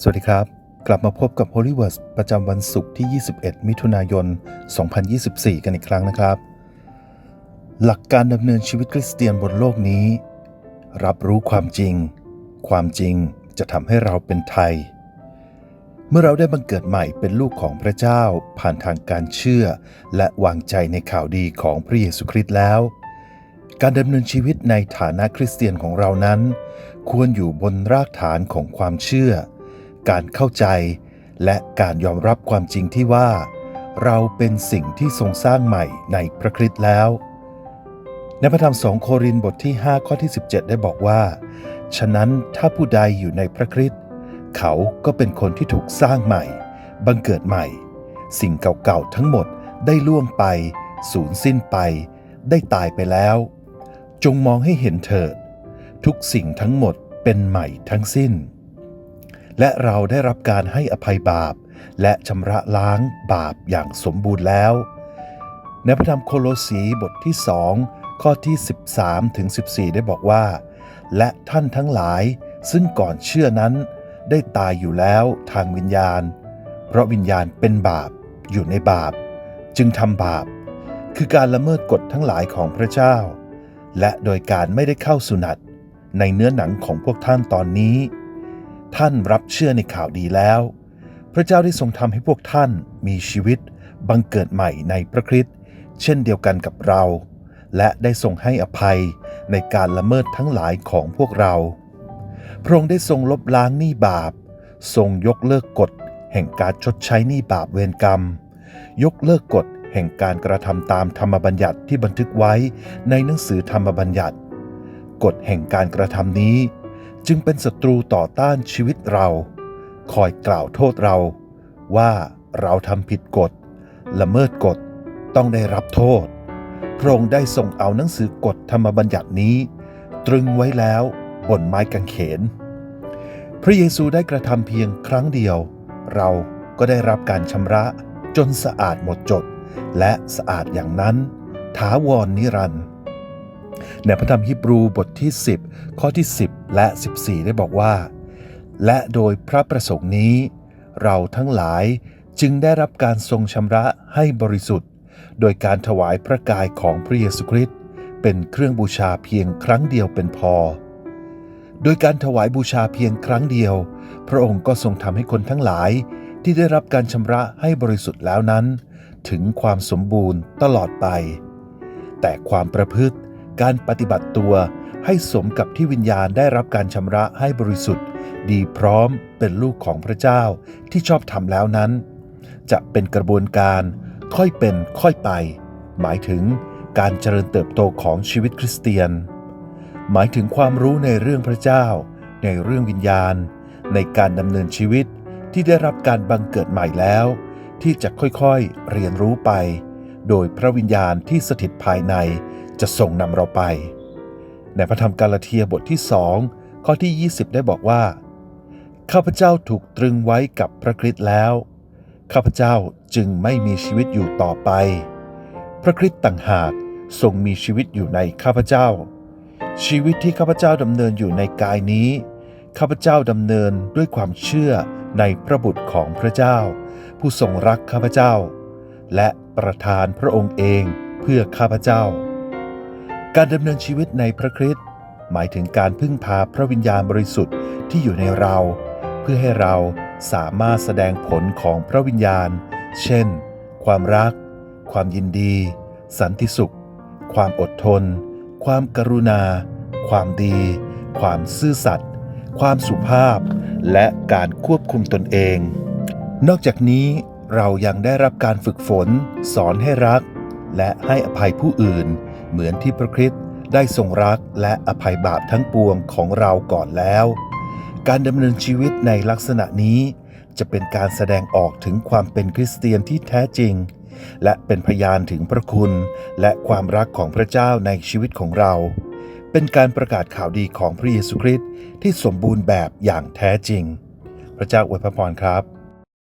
สวัสดีครับ กลับมาพบกับ Holy Words ประจำวันศุกร์ที่ 21 มิถุนายน 2024 กันอีกครั้งนะครับ หลักการดำเนินชีวิตคริสเตียนบนโลกนี้ รับรู้ความจริง ความจริงจะทำให้เราเป็นไทย เมื่อเราได้บังเกิดใหม่เป็นลูกของพระเจ้า ผ่านทางการเชื่อ และวางใจในข่าวดีของพระเยซูคริสต์แล้ว การดำเนินชีวิตในฐานะคริสเตียนของเรานั้น ควรอยู่บนรากฐานของความเชื่อ การเข้าใจ และการยอมรับความจริงที่ว่า เราเป็นสิ่งที่ทรงสร้างใหม่ในพระคริสต์แล้ว ในพระธรรมสองโครินธ์บทที่ 5 ข้อที่ 17 ได้บอกว่า ฉะนั้นถ้าผู้ใดอยู่ในพระคริสต์เขาก็เป็นคนที่ถูกสร้างใหม่ บังเกิดใหม่ สิ่งเก่าๆทั้งหมดได้ล่วงไปสูญสิ้นไป ได้ตายไปแล้ว จงมองให้เห็นเถิด ทุกสิ่งทั้งหมดเป็นใหม่ทั้งสิ้น และเราได้รับการให้อภัยบาป และชำระล้างบาปอย่างสมบูรณ์แล้ว ในพระธรรมโคโลสีบทที่สองข้อที่ 13ถึง14 ได้บอกว่า และท่านทั้งหลายซึ่งก่อนเชื่อนั้นได้ตายอยู่แล้วทางวิญญาณ เพราะวิญญาณเป็นบาปอยู่ในบาป จึงทำบาป คือการละเมิดกฎทั้งหลายของพระเจ้า และโดยการไม่ได้เข้าสุนัตในเนื้อหนังของพวกท่านตอนนี้ ท่านรับเชื่อในข่าวดีแล้ว พระเจ้าได้ทรงทำให้พวกท่านมีชีวิตบังเกิดใหม่ในพระคริสต์เช่นเดียวกันกับเรา และได้ทรงให้อภัยในการละเมิดทั้งหลายของพวกเรา พระองค์ได้ทรงลบล้างหนี้บาป ทรงยกเลิกกฎแห่งการชดใช้หนี้บาปเวรกรรม ยกเลิกกฎแห่งการกระทำตามธรรมบัญญัติที่บันทึกไว้ในหนังสือธรรมบัญญัติ กฎแห่งการกระทำนี้ จึงเป็นศัตรูต่อต้านชีวิตเรา คอยกล่าวโทษเรา ว่าเราทำผิดกฎ ละเมิดกฎ ต้องได้รับโทษ พระองค์ได้ทรงเอาหนังสือกฎธรรมบัญญัตินี้ ตรึงไว้แล้วบนไม้กางเขน พระเยซูได้กระทำเพียงครั้งเดียว เราก็ได้รับการชำระจนสะอาดหมดจด และสะอาดอย่างนั้น ถาวรนิรันดร์ ในพระธรรมฮิบรูบทที่ 10 ข้อที่ 10 และ 14 ได้บอกว่า และโดยพระประสงค์นี้ เราทั้งหลายจึงได้รับการทรงชำระให้บริสุทธิ์ โดยการถวายพระกายของพระเยซูคริสต์เป็นเครื่องบูชาเพียงครั้งเดียวเป็นพอ โดยการถวายบูชาเพียงครั้งเดียว พระองค์ก็ทรงทำให้คนทั้งหลายที่ได้รับการชำระให้บริสุทธิ์แล้วนั้น ถึงความสมบูรณ์ตลอดไป แต่ความประพฤติ การปฏิบัติตัวให้สมกับที่วิญญาณได้รับการชำระให้บริสุทธิ์ ดีพร้อมเป็นลูกของพระเจ้าที่ชอบทำแล้วนั้น จะเป็นกระบวนการค่อยเป็นค่อยไป หมายถึงการเจริญเติบโตของชีวิตคริสเตียน หมายถึงความรู้ในเรื่องพระเจ้า ในเรื่องวิญญาณ ในการดำเนินชีวิตที่ได้รับการบังเกิดใหม่แล้ว ที่จะค่อยๆเรียนรู้ไป โดยพระวิญญาณที่สถิตภายใน จะส่งนำเราไป ในพระธรรมกาลาเทียบทที่สองข้อที่ 20 ได้บอกว่า ข้าพเจ้าถูกตรึงไว้กับพระคริสต์แล้ว ข้าพเจ้าจึงไม่มีชีวิตอยู่ต่อไป พระคริสต์ต่างหากทรงมีชีวิตอยู่ในข้าพเจ้า ชีวิตที่ข้าพเจ้าดำเนินอยู่ในกายนี้ ข้าพเจ้าดำเนินด้วยความเชื่อในพระบุตรของพระเจ้า ผู้ทรงรักข้าพเจ้า และประทานพระองค์เองเพื่อข้าพเจ้า การดำเนินชีวิตในพระคริสต์หมายถึงการพึ่งพาพระวิญญาณบริสุทธิ์ที่อยู่ในเรา เพื่อให้เราสามารถแสดงผลของพระวิญญาณ เช่น ความรัก ความยินดี สันติสุข ความอดทน ความกรุณา ความดี ความซื่อสัตย์ ความสุภาพ และการควบคุมตนเอง นอกจากนี้เรายังได้รับการฝึกฝน สอนให้รัก และให้อภัยผู้อื่น เหมือนที่พระคริสต์ได้ทรงรักและอภัยบาปทั้งปวงของเราก่อนแล้ว การดำเนินชีวิตในลักษณะนี้ จะเป็นการแสดงออกถึงความเป็นคริสเตียนที่แท้จริง และเป็นพยานถึงพระคุณและความรักของพระเจ้าในชีวิตของเรา เป็นการประกาศข่าวดีของพระเยซูคริสต์ที่สมบูรณ์แบบอย่างแท้จริง พระเจ้าอวยพระพรครับ